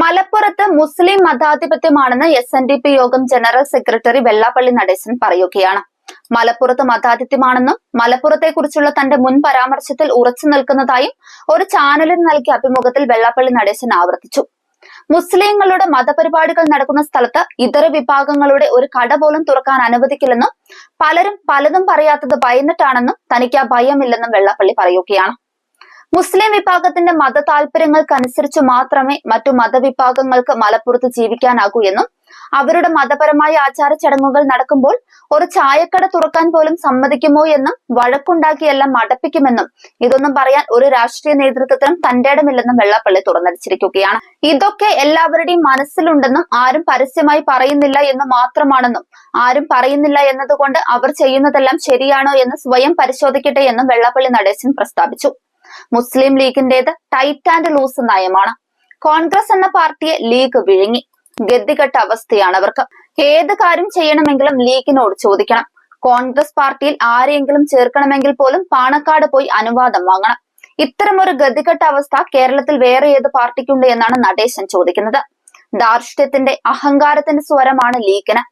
മലപ്പുറത്ത് മുസ്ലിം മതാധിപത്യമാണെന്ന് എസ് എൻ ഡി പി യോഗം ജനറൽ സെക്രട്ടറി വെള്ളാപ്പള്ളി നടേശൻ പറയുകയാണ്. മലപ്പുറത്ത് മതാധിത്യമാണെന്നും മലപ്പുറത്തെക്കുറിച്ചുള്ള തന്റെ മുൻ പരാമർശത്തിൽ ഉറച്ചു നിൽക്കുന്നതായും ഒരു ചാനലിന് നൽകിയ അഭിമുഖത്തിൽ വെള്ളാപ്പള്ളി നടേശൻ ആവർത്തിച്ചു. മുസ്ലിങ്ങളുടെ മതപരിപാടികൾ നടക്കുന്ന സ്ഥലത്ത് ഇതര വിഭാഗങ്ങളുടെ ഒരു കട പോലും തുറക്കാൻ അനുവദിക്കില്ലെന്നും പലരും പലതും പറയാത്തത് ഭയന്നിട്ടാണെന്നും തനിക്ക് ആ ഭയമില്ലെന്നും വെള്ളാപ്പള്ളി പറയുകയാണ്. മുസ്ലിം വിഭാഗത്തിന്റെ മത താല്പര്യങ്ങൾക്കനുസരിച്ച് മാത്രമേ മറ്റു മതവിഭാഗങ്ങൾക്ക് മലപ്പുറത്ത് ജീവിക്കാനാകൂ എന്നും അവരുടെ മതപരമായ ആചാര ചടങ്ങുകൾ നടക്കുമ്പോൾ ഒരു ചായക്കട തുറക്കാൻ പോലും സമ്മതിക്കുമോ എന്നും വഴക്കുണ്ടാക്കിയെല്ലാം മടപ്പിക്കുമെന്നും ഇതൊന്നും പറയാൻ ഒരു രാഷ്ട്രീയ നേതൃത്വത്തിനും തന്റെ ഇടമില്ലെന്നും വെള്ളപ്പള്ളി തുറന്നടിച്ചിരിക്കുകയാണ്. ഇതൊക്കെ എല്ലാവരുടെയും മനസ്സിലുണ്ടെന്നും ആരും പരസ്യമായി പറയുന്നില്ല എന്ന് മാത്രമാണെന്നും ആരും പറയുന്നില്ല എന്നതുകൊണ്ട് അവർ ചെയ്യുന്നതെല്ലാം ശരിയാണോ എന്ന് സ്വയം പരിശോധിക്കട്ടെ എന്നും വെള്ളാപ്പള്ളി നടേശൻ പ്രസ്താവിച്ചു. മുസ്ലിം ലീഗിന്റേത് ടൈറ്റ് ആൻഡ് ലൂസ് നയമാണ്. കോൺഗ്രസ് എന്ന പാർട്ടിയെ ലീഗ് വിഴുങ്ങി. ഗതികെട്ട അവസ്ഥയാണ് അവർക്ക്. ഏത് കാര്യം ചെയ്യണമെങ്കിലും ലീഗിനോട് ചോദിക്കണം. കോൺഗ്രസ് പാർട്ടിയിൽ ആരെയെങ്കിലും ചേർക്കണമെങ്കിൽ പോലും പാണക്കാട് പോയി അനുവാദം വാങ്ങണം. ഇത്തരമൊരു ഗതികെട്ട അവസ്ഥ കേരളത്തിൽ വേറെ ഏത് പാർട്ടിക്കുണ്ട് എന്നാണ് നടേശൻ ചോദിക്കുന്നത്. ധാർഷ്ട്യത്തിന്റെ അഹങ്കാരത്തിന്റെ സ്വരമാണ് ലീഗിന്.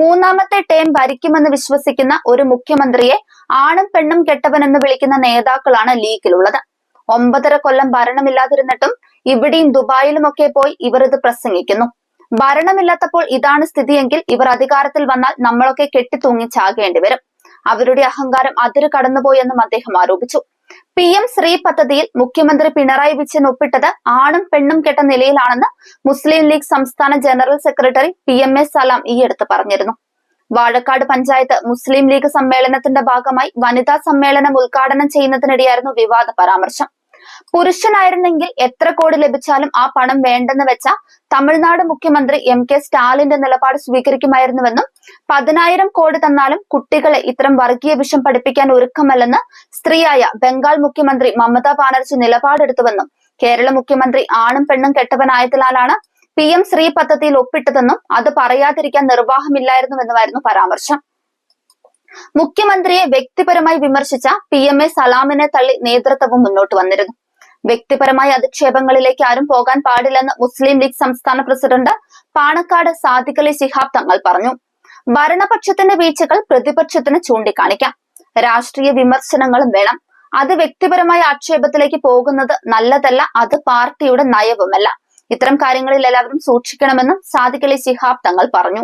മൂന്നാമത്തെ ടേം ഭരിക്കുമെന്ന് വിശ്വസിക്കുന്ന ഒരു മുഖ്യമന്ത്രിയെ ആണും പെണ്ണും കെട്ടവൻ എന്ന് വിളിക്കുന്ന നേതാക്കളാണ് ലീഗിലുള്ളത്. ഒമ്പതര കൊല്ലം ഭരണമില്ലാതിരുന്നിട്ടും ഇവിടെയും ദുബായിലുമൊക്കെ പോയി ഇവർ ഇത് പ്രസംഗിക്കുന്നു. ഭരണമില്ലാത്തപ്പോൾ ഇതാണ് സ്ഥിതിയെങ്കിൽ ഇവർ അധികാരത്തിൽ വന്നാൽ നമ്മളൊക്കെ കെട്ടിത്തൂങ്ങി ചാകേണ്ടി വരും. അവരുടെ അഹങ്കാരം അതിര് കടന്നുപോയെന്നും അദ്ദേഹം ആരോപിച്ചു. പി എം ശ്രീ പദ്ധതിയിൽ മുഖ്യമന്ത്രി പിണറായി വിജയൻ ഒപ്പിട്ടത് ആണും പെണ്ണും കെട്ട നിലയിലാണെന്ന് മുസ്ലിം ലീഗ് സംസ്ഥാന general secretary P M A Salam ഈയടുത്ത് പറഞ്ഞിരുന്നു. വാഴക്കാട് പഞ്ചായത്ത് മുസ്ലിം ലീഗ് സമ്മേളനത്തിന്റെ ഭാഗമായി വനിതാ സമ്മേളനം ഉദ്ഘാടനം ചെയ്യുന്നതിനിടെയായിരുന്നു വിവാദ പരാമർശം. പുരുഷനായിരുന്നെങ്കിൽ എത്ര കോടി ലഭിച്ചാലും ആ പണം വേണ്ടെന്ന് വെച്ച തമിഴ്നാട് മുഖ്യമന്ത്രി എം കെ സ്റ്റാലിന്റെ നിലപാട് സ്വീകരിക്കുമായിരുന്നുവെന്നും പതിനായിരം കോടി തന്നാലും കുട്ടികളെ ഇത്തരം വർഗീയ വിഷം പഠിപ്പിക്കാൻ ഒരുക്കമല്ലെന്ന് സ്ത്രീയായ ബംഗാൾ മുഖ്യമന്ത്രി മമതാ ബാനർജി നിലപാടെടുത്തുവെന്നും കേരള മുഖ്യമന്ത്രി ആണും പെണ്ണും കെട്ടവനായതിനാലാണ് പി എം ശ്രീ പദ്ധതിയിൽ ഒപ്പിട്ടതെന്നും അത് പറയാതിരിക്കാൻ നിർവാഹമില്ലായിരുന്നുവെന്നുമായിരുന്നു പരാമർശം. മുഖ്യമന്ത്രിയെ വ്യക്തിപരമായി വിമർശിച്ച പി എം എ സലാമിനെ തള്ളി നേതൃത്വവും മുന്നോട്ട് വന്നിരുന്നു. വ്യക്തിപരമായ അധിക്ഷേപങ്ങളിലേക്ക് ആരും പോകാൻ പാടില്ലെന്ന് മുസ്ലിം ലീഗ് സംസ്ഥാന പ്രസിഡന്റ് പാണക്കാട് സാദിഖലി ശിഹാബ് തങ്ങൾ പറഞ്ഞു. ഭരണപക്ഷത്തിന്റെ വീഴ്ചകൾ പ്രതിപക്ഷത്തിന് ചൂണ്ടിക്കാണിക്കാം. രാഷ്ട്രീയ വിമർശനങ്ങളും വേണം. അത് വ്യക്തിപരമായ ആക്ഷേപത്തിലേക്ക് പോകുന്നത് നല്ലതല്ല അത് പാർട്ടിയുടെ നയവുമല്ല. ഇത്തരം കാര്യങ്ങളിൽ എല്ലാവരും സൂക്ഷിക്കണമെന്നും സാദിഖലി ശിഹാബ് തങ്ങൾ പറഞ്ഞു